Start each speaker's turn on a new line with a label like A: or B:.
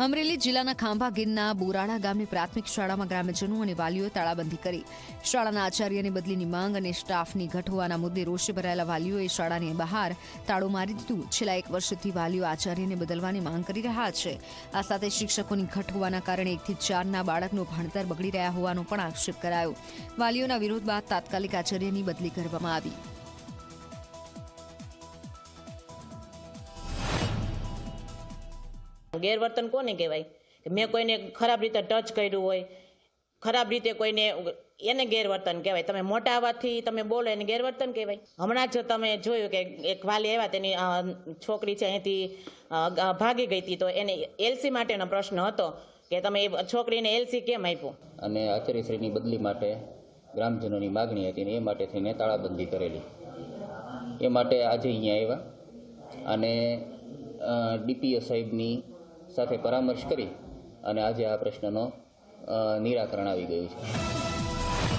A: અમરેલી જિલ્લાના ખાંભા ગીરના બોરાડા ગામની પ્રાથમિક શાળામાં ગ્રામ્યજનો અને વાલીઓએ તાળાબંધી કરી. શાળાના આચાર્યની બદલીની માંગ અને સ્ટાફની ઘટ હોવાના મુદ્દે રોષે ભરાયેલા વાલીઓએ શાળાની બહાર તાળો મારી દીધું. છેલ્લા એક વર્ષથી વાલીઓ આચાર્યને બદલવાની માંગ કરી રહ્યા છે. આ સાથે શિક્ષકોની ઘટ હોવાના કારણે એકથી ચારના બાળકનું ભણતર બગડી રહ્યા હોવાનો પણ આક્ષેપ કરાયો. વાલીઓના વિરોધ બાદ તાત્કાલિક આચાર્યની બદલી કરવામાં આવી.
B: ગેરવર્તન કોને કહેવાય? મેં કોઈને ખરાબ રીતે ટચ કર્યું હોય, ખરાબ રીતે કોઈને એને ગેરવર્તન કહેવાય. તમે મોટા આવવાથી તમે બોલો એને ગેરવર્તન કહેવાય. હમણાં જ તમે જોયું કે એક વાલી આવ્યા, તેની છોકરી છે અહીંથી ભાગી ગઈ હતી. તો એને એલસી માટેનો પ્રશ્ન હતો કે તમે એ છોકરીને એલસી કેમ આપ્યું?
C: અને આચાર્યશ્રીની બદલી માટે ગ્રામજનોની માગણી હતી ને એ માટે થઈને તાળાબંધી કરેલી. એ માટે આજે અહીંયા આવ્યા. અને ડીપીઓ સાહેબની સાથે પરામર્શ કરી અને આજે આ પ્રશ્નનો નિરાકરણ આવી ગયું છે.